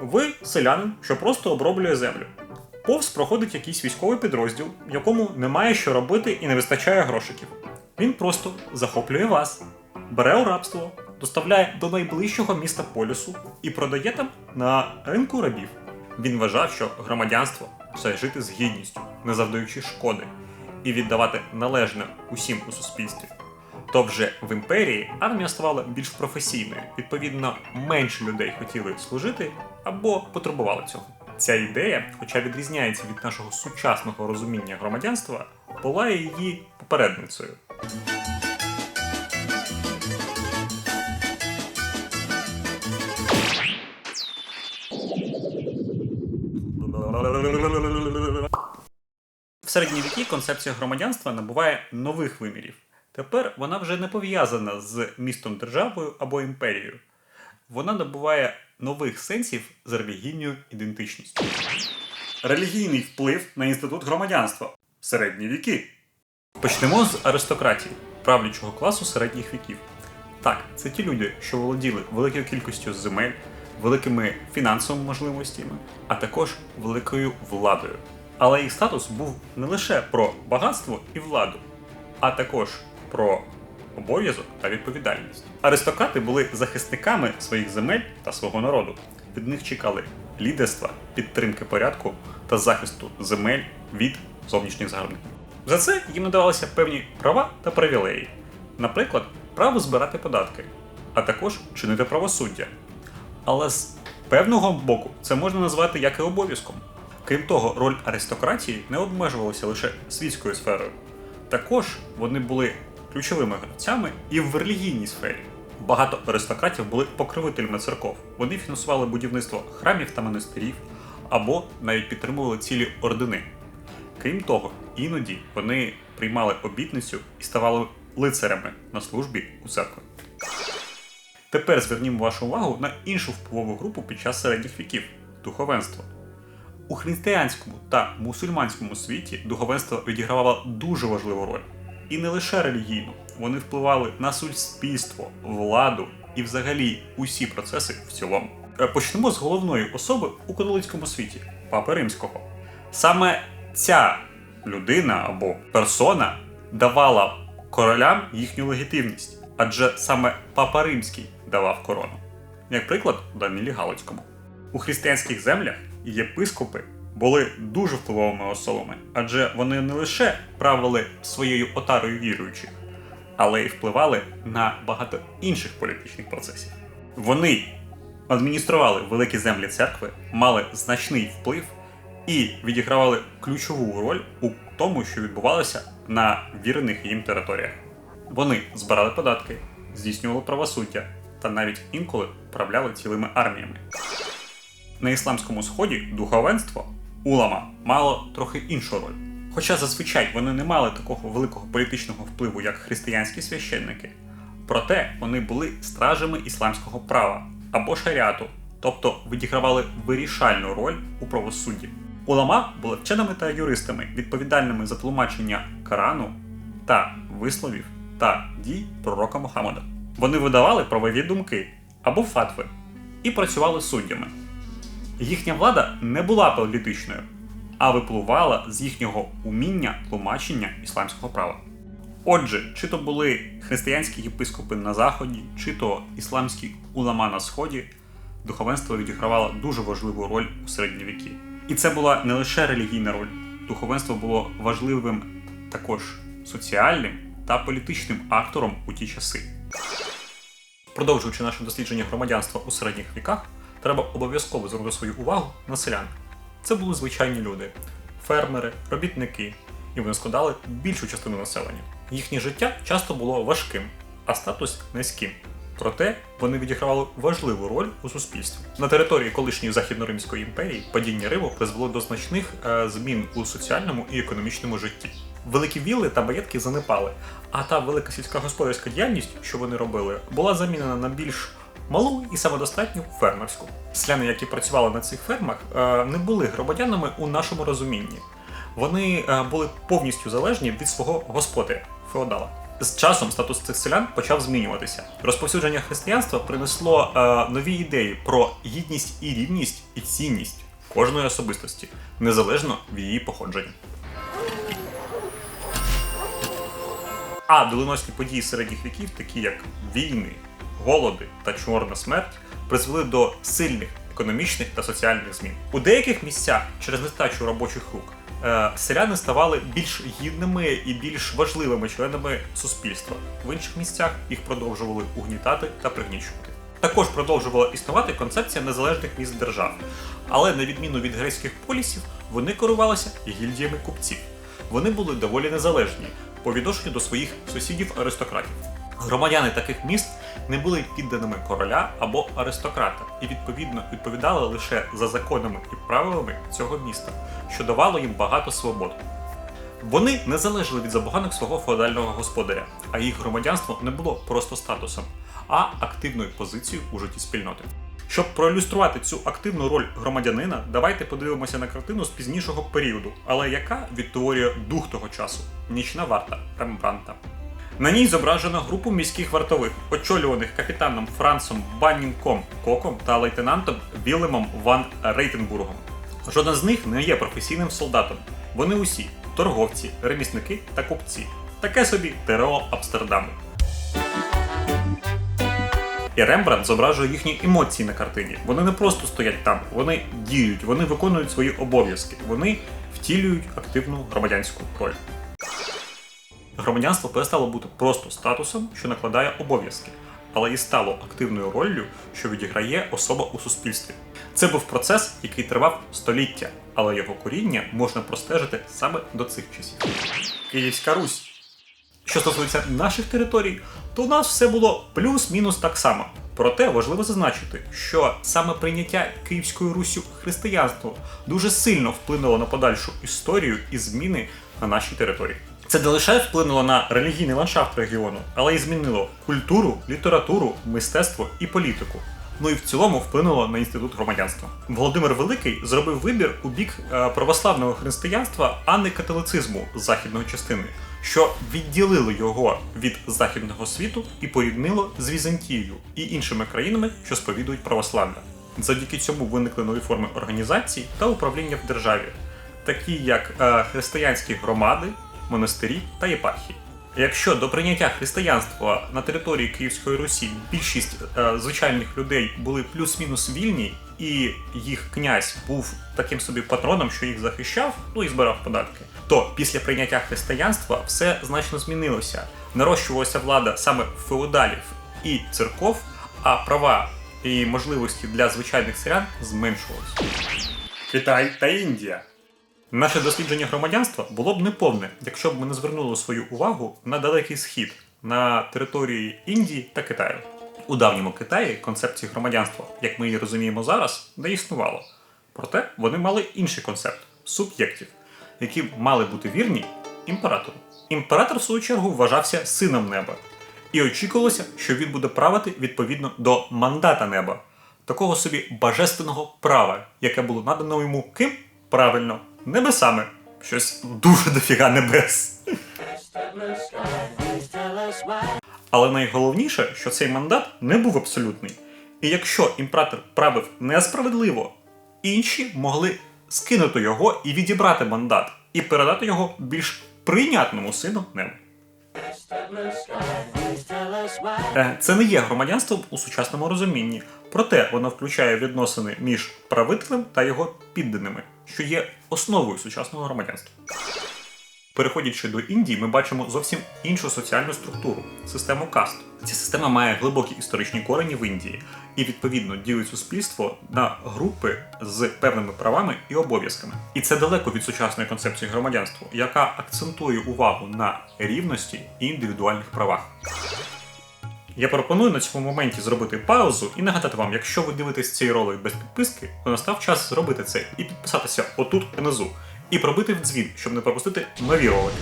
Ви селянин, що просто оброблює землю. Повз проходить якийсь військовий підрозділ, якому немає що робити і не вистачає грошиків. Він просто захоплює вас, бере у рабство, доставляє до найближчого міста полюсу і продає там на ринку рабів. Він вважав, що громадянство це жити з гідністю, не завдаючи шкоди, і віддавати належне усім у суспільстві. То вже в імперії армія ставала більш професійною, відповідно, менше людей хотіли служити або потребували цього. Ця ідея, хоча відрізняється від нашого сучасного розуміння громадянства, була її попередницею. В середні віки концепція громадянства набуває нових вимірів. Тепер вона вже не пов'язана з містом державою або імперією. Вона набуває нових сенсів з релігійною ідентичністю. Релігійний вплив на інститут громадянства. Середні віки. Почнемо з аристократії, правлячого класу середніх віків. Так, це ті люди, що володіли великою кількістю земель, великими фінансовими можливостями, а також великою владою. Але їх статус був не лише про багатство і владу, а також про обов'язок та відповідальність. Аристократи були захисниками своїх земель та свого народу. Від них чекали лідерства, підтримки порядку та захисту земель від зовнішніх загарбників. За це їм надавалися певні права та привілеї, наприклад, право збирати податки, а також чинити правосуддя. Але з певного боку це можна назвати як і обов'язком. Крім того, роль аристократії не обмежувалася лише світською сферою. Також вони були ключовими гравцями і в релігійній сфері. Багато аристократів були покровителями церков. Вони фінансували будівництво храмів та монастирів або навіть підтримували цілі ордени. Крім того, іноді вони приймали обітницю і ставали лицарями на службі у церкві. Тепер звернімо вашу увагу на іншу впливову групу під час середніх віків духовенство. У християнському та мусульманському світі духовенство відігравало дуже важливу роль. І не лише релігійну, вони впливали на суспільство, владу і взагалі усі процеси в цілому. Е, Почнемо з головної особи у католицькому світі Папи Римського. Саме ця людина або персона давала королям їхню легітимність, адже саме Папа Римський давав корону. Як приклад, Данилі Галицькому. У християнських землях єпископи були дуже впливовими особами, адже вони не лише правили своєю отарою віруючих, але й впливали на багато інших політичних процесів. Вони адміністрували великі землі церкви, мали значний вплив і відігравали ключову роль у тому, що відбувалося на вірених їм територіях. Вони збирали податки, здійснювали правосуддя та навіть інколи управляли цілими арміями. На ісламському сході духовенство улама мало трохи іншу роль. Хоча зазвичай вони не мали такого великого політичного впливу, як християнські священники, проте вони були стражами ісламського права або шаріату, тобто відігравали вирішальну роль у правосудді. Улама були вченими та юристами, відповідальними за тлумачення Корану та висловів та дій пророка Мухаммада. Вони видавали правові думки або фатви і працювали суддями. Їхня влада не була політичною, а випливала з їхнього уміння тлумачення ісламського права. Отже, чи то були християнські єпископи на заході, чи то ісламські улама на сході, духовенство відігравало дуже важливу роль у середні віки. І це була не лише релігійна роль, духовенство було важливим також соціальним та політичним актором у ті часи. Продовжуючи наше дослідження громадянства у середніх віках, треба обов'язково звернути свою увагу на селян. Це були звичайні люди, фермери, робітники, і вони складали більшу частину населення. Їхнє життя часто було важким, а статус низьким. Проте вони відігравали важливу роль у суспільстві. На території колишньої Західноримської імперії падіння Риму призвело до значних е, змін у соціальному і економічному житті. Великі вілли та маєтки занепали, а та велика сільськогосподарська діяльність, що вони робили, була замінена на більш малу і самодостатню фермерську. Селяни, які працювали на цих фермах, е, не були громадянами у нашому розумінні. Вони е, були повністю залежні від свого господаря феодала. З часом статус цих селян почав змінюватися. Розповсюдження християнства принесло е, нові ідеї про гідність і рівність і цінність кожної особистості, незалежно від її походження. А доленосні події середніх віків, такі як війни, голоди та чорна смерть, призвели до сильних економічних та соціальних змін. У деяких місцях через нестачу робочих рук е, селяни ставали більш гідними і більш важливими членами суспільства. В інших місцях їх продовжували угнітати та пригнічувати. Також продовжувала існувати концепція незалежних міст держав, але на відміну від грецьких полісів, вони керувалися гільдіями купців. Вони були доволі незалежні по відношенню до своїх сусідів-аристократів. Громадяни таких міст не були підданими короля або аристократа і відповідно відповідали лише за законами і правилами цього міста, що давало їм багато свобод. Вони не залежали від забаганок свого феодального господаря, а їх громадянство не було просто статусом, а активною позицією у житті спільноти. Щоб проілюструвати цю активну роль громадянина, давайте подивимося на картину з пізнішого періоду, але яка відтворює дух того часу нічна варта Рембранта. На ній зображено групу міських вартових, очолюваних капітаном Францом Баннінком Коком та лейтенантом Вілемом Ван Рейтенбургом. Жоден з них не є професійним солдатом. Вони усі торговці, ремісники та купці. Таке собі ТРО Амстердаму. І Рембрандт зображує їхні емоції на картині. Вони не просто стоять там, вони діють, вони виконують свої обов'язки, вони втілюють активну громадянську роль. Громадянство перестало бути просто статусом, що накладає обов'язки, але і стало активною роллю, що відіграє особа у суспільстві. Це був процес, який тривав століття, але його коріння можна простежити саме до цих часів. Київська Русь. Що стосується наших територій, то у нас все було плюс-мінус так само. Проте важливо зазначити, що саме прийняття Київською Руссю християнства дуже сильно вплинуло на подальшу історію і зміни на нашій території. Це не лише вплинуло на релігійний ландшафт регіону, але й змінило культуру, літературу, мистецтво і політику. Ну і в цілому вплинуло на інститут громадянства. Володимир Великий зробив вибір у бік е, православного християнства, а не католицизму західної частини, що відділило його від західного світу і поріднило з Візантією і іншими країнами, що сповідують православ'я. Завдяки цьому виникли нові форми організації та управління в державі, такі як е, християнські громади, монастирі та єпархії. Якщо до прийняття християнства на території Київської Русі більшість е, звичайних людей були плюс-мінус вільні, і їх князь був таким собі патроном, що їх захищав, ну і збирав податки, то після прийняття християнства все значно змінилося. Нарощувалася влада саме феодалів і церков, а права і можливості для звичайних селян зменшувалися. Китай та Індія. Наше дослідження громадянства було б неповне, якщо б ми не звернули свою увагу на далекий схід, на території Індії та Китаю. У давньому Китаї концепції громадянства, як ми її розуміємо зараз, не існувало. Проте вони мали інший концепт суб'єктів, які мали бути вірні імператору. Імператор, в свою чергу, вважався сином неба, і очікувалося, що він буде правити відповідно до мандата неба, такого собі божественного права, яке було надано йому ким? Правильно, небесами. Щось дуже дофіга небес. Але найголовніше, що цей мандат не був абсолютний. І якщо імператор правив несправедливо, інші могли скинути його і відібрати мандат, і передати його більш прийнятному сину небу. Е, Це не є громадянством у сучасному розумінні, проте воно включає відносини між правителем та його підданими, що є основою сучасного громадянства. Переходячи до Індії, ми бачимо зовсім іншу соціальну структуру систему каст. Ця система має глибокі історичні корені в Індії і відповідно ділить суспільство на групи з певними правами і обов'язками. І це далеко від сучасної концепції громадянства, яка акцентує увагу на рівності і індивідуальних правах. Я пропоную на цьому моменті зробити паузу і нагадати вам, якщо ви дивитесь цей ролик без підписки, то настав час зробити це і підписатися отут внизу. І пробити в дзвін, щоб не пропустити нові ролики.